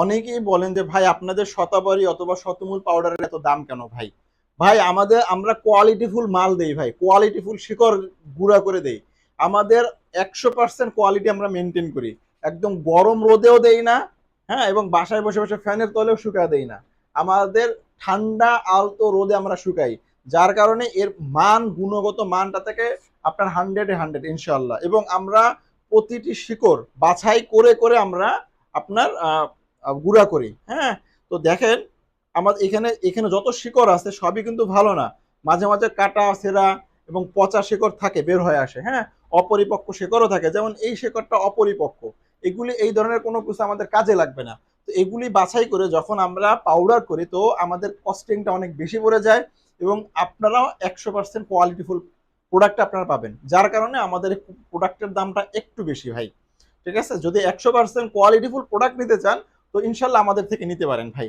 অনেকেই বলেন যে, ভাই, আপনাদের শতাবরী অথবা শতমূল পাউডারের এত দাম কেন ভাই? ভাই, আমাদের, আমরা কোয়ালিটিফুল মাল দেই ভাই। কোয়ালিটিফুল শিকড় গুঁড়া করে দেই। আমাদের একশো পার্সেন্ট কোয়ালিটি আমরা মেনটেন করি। একদম গরম রোদেও দেই না হ্যাঁ এবং বাসায় বসে বসে ফ্যানের তলেও শুকা দেই না। আমাদের ঠান্ডা, আলতো রোদে আমরা শুকাই। যার কারণে এর মান, গুণগত মানটা থেকে আপনার হান্ড্রেডে হান্ড্রেড ইনশাল্লাহ এবং আমরা প্রতিটি শিকড় বাছাই করে করে আমরা আপনার গুঁড়া করি। হ্যাঁ? তো দেখেন আমাদের এখানে এখানে যত শিকড় আছে, সবই কিন্তু ভালো না। মাঝে মাঝে কাটা, সেরা এবং পচা শিকড় থাকে, বের হয়ে আসে হ্যাঁ? অপরিপক্ক শিকড়ও থাকে। যেমন এই শিকড়টা অপরিপক্ক। এগুলি, এই ধরনের কোনো কিছু আমাদের কাজে লাগবে না। তো এগুলি বাছাই করে যখন আমরা পাউডার করি, তো আমাদের কস্টিংটা অনেক বেশি পড়ে যায় এবং আপনারাও একশো পার্সেন্ট কোয়ালিটিফুল প্রোডাক্ট আপনারা পাবেন। যার কারণে আমাদের প্রোডাক্টের দামটা একটু বেশি, ভাই। ঠিক আছে? যদি একশো পার্সেন্ট কোয়ালিটিফুল প্রোডাক্ট নিতে চান তো ইনশাল্লাহ আমাদের থেকে নিতে পারেন ভাই।